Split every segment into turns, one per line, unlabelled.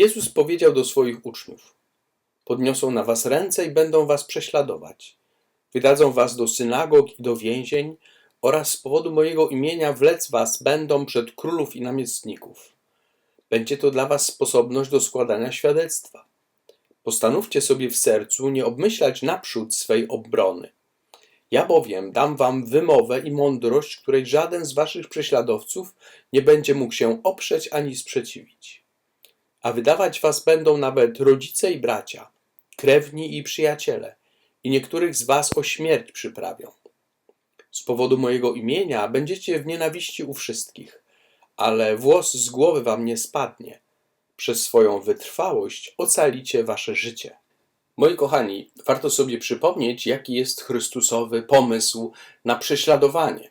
Jezus powiedział do swoich uczniów: Podniosą na was ręce i będą was prześladować. Wydadzą was do synagog i do więzień, oraz z powodu mojego imienia wlec was będą przed królów i namiestników. Będzie to dla was sposobność do składania świadectwa. Postanówcie sobie w sercu nie obmyślać naprzód swej obrony. Ja bowiem dam wam wymowę i mądrość, której żaden z waszych prześladowców nie będzie mógł się oprzeć ani sprzeciwić. A wydawać was będą nawet rodzice i bracia, krewni i przyjaciele, i niektórych z was o śmierć przyprawią. Z powodu mojego imienia będziecie w nienawiści u wszystkich, ale włos z głowy wam nie spadnie. Przez swoją wytrwałość ocalicie wasze życie. Moi kochani, warto sobie przypomnieć, jaki jest Chrystusowy pomysł na prześladowanie.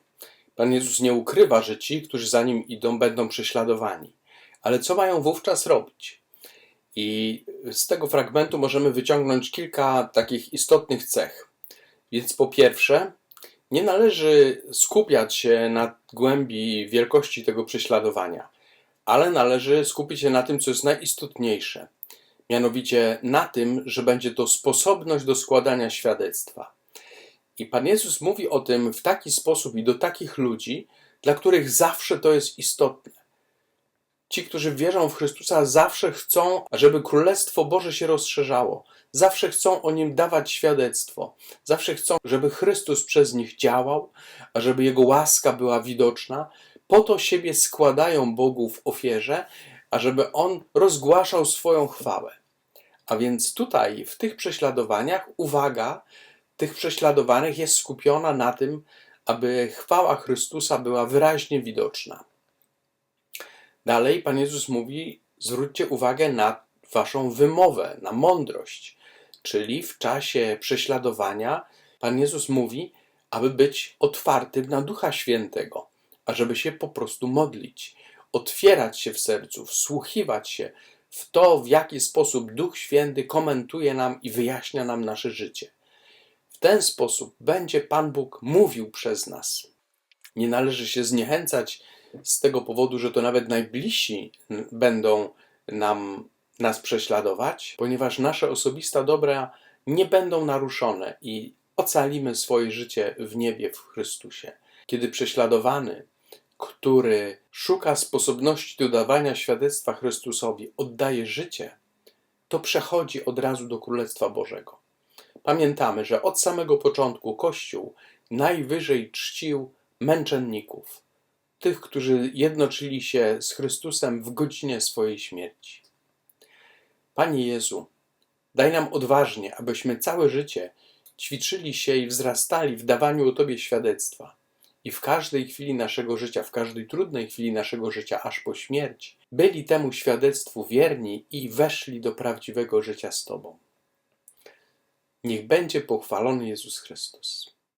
Pan Jezus nie ukrywa, że ci, którzy za nim idą, będą prześladowani. Ale co mają wówczas robić? I z tego fragmentu możemy wyciągnąć kilka takich istotnych cech. Więc po pierwsze, nie należy skupiać się na głębi wielkości tego prześladowania, ale należy skupić się na tym, co jest najistotniejsze. Mianowicie na tym, że będzie to sposobność do składania świadectwa. I Pan Jezus mówi o tym w taki sposób i do takich ludzi, dla których zawsze to jest istotne. Ci, którzy wierzą w Chrystusa, zawsze chcą, żeby Królestwo Boże się rozszerzało. Zawsze chcą o nim dawać świadectwo. Zawsze chcą, żeby Chrystus przez nich działał, a żeby Jego łaska była widoczna. Po to siebie składają Bogu w ofierze, ażeby On rozgłaszał swoją chwałę. A więc tutaj, w tych prześladowaniach, uwaga tych prześladowanych jest skupiona na tym, aby chwała Chrystusa była wyraźnie widoczna. Dalej Pan Jezus mówi: zwróćcie uwagę na waszą wymowę, na mądrość. Czyli w czasie prześladowania Pan Jezus mówi, aby być otwartym na Ducha Świętego, ażeby się po prostu modlić, otwierać się w sercu, wsłuchiwać się w to, w jaki sposób Duch Święty komentuje nam i wyjaśnia nam nasze życie. W ten sposób będzie Pan Bóg mówił przez nas. Nie należy się zniechęcać z tego powodu, że to nawet najbliżsi będą nam nas prześladować, ponieważ nasze osobiste dobra nie będą naruszone i ocalimy swoje życie w niebie w Chrystusie. Kiedy prześladowany, który szuka sposobności do dawania świadectwa Chrystusowi, oddaje życie, to przechodzi od razu do Królestwa Bożego. Pamiętamy, że od samego początku Kościół najwyżej czcił męczenników, tych, którzy jednoczyli się z Chrystusem w godzinie swojej śmierci. Panie Jezu, daj nam odważnie, abyśmy całe życie ćwiczyli się i wzrastali w dawaniu o Tobie świadectwa. I w każdej chwili naszego życia, w każdej trudnej chwili naszego życia, aż po śmierć, byli temu świadectwu wierni i weszli do prawdziwego życia z Tobą. Niech będzie pochwalony Jezus Chrystus.